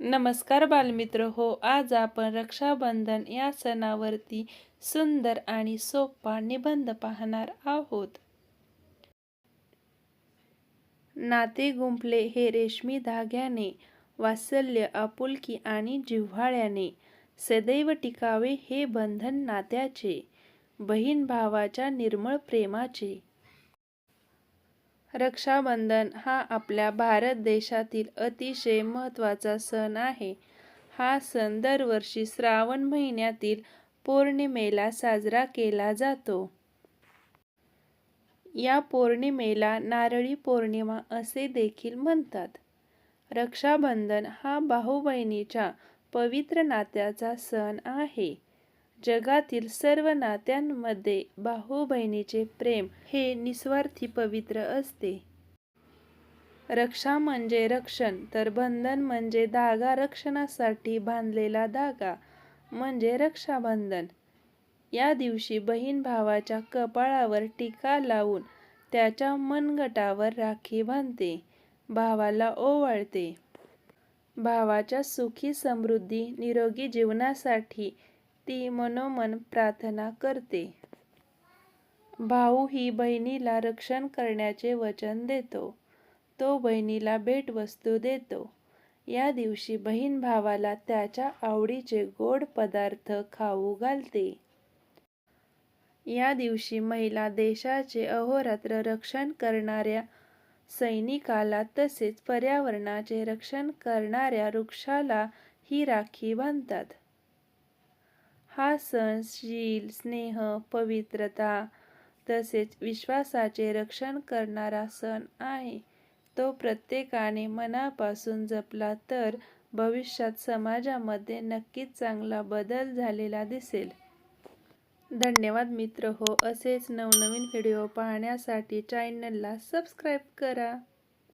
नमस्कार बालमित्र. हो आज आपण रक्षाबंधन या सणावरती सुंदर आणि सोपा निबंध पाहणार आहोत. नाते गुंफले हे रेशमी धाग्याने वात्सल्य आपुलकी आणि जिव्हाळ्याने सदैव टिकावे हे बंधन नात्याचे बहीण भावाच्या निर्मळ प्रेमाचे. रक्षाबंधन हा आपल्या भारत देशातील अतिशय महत्त्वाचा सण आहे. हा सण दरवर्षी श्रावण महिन्यातील पौर्णिमेला साजरा केला जातो. या पौर्णिमेला नारळी पौर्णिमा असे देखील म्हणतात. रक्षाबंधन हा भाऊ-बहिणीच्या पवित्र नात्याचा सण आहे. जगातील सर्व नात्यांमध्ये भाऊ-बहिणीचे प्रेम हे निस्वार्थी पवित्र असते. रक्षा म्हणजे रक्षण तर बंधन म्हणजे धागा रक्षणासाठी बांधलेला धागा म्हणजे रक्षाबंधन. या दिवशी बहीण भावाच्या कपाळावर टीका लावून त्याच्या मनगटावर राखी बांधते, भावाला ओवाळते. भावाच्या सुखी समृद्धी निरोगी जीवनासाठी ती मनोमन प्रार्थना करते. भाऊ ही बहिणीला रक्षण करण्याचे वचन देतो. तो बहिणीला भेटवस्तू देतो. या दिवशी बहीण भावाला त्याच्या आवडीचे गोड पदार्थ खाऊ घालते. या दिवशी महिला देशाचे अहोरात्र रक्षण करणाऱ्या सैनिकाला तसेच पर्यावरणाचे रक्षण करणाऱ्या वृक्षाला ही राखी बांधतात. हा सण शील, स्नेह, पवित्रता तसेच विश्वासाचे रक्षण करणारा सण आहे. तो प्रत्येकाने मनापासून जपला तर भविष्यात समाजामध्ये नक्कीच चांगला बदल झालेला दिसेल. धन्यवाद मित्र हो असेच नवनवीन व्हिडिओ पाहण्यासाठी चॅनलला सबस्क्राईब करा.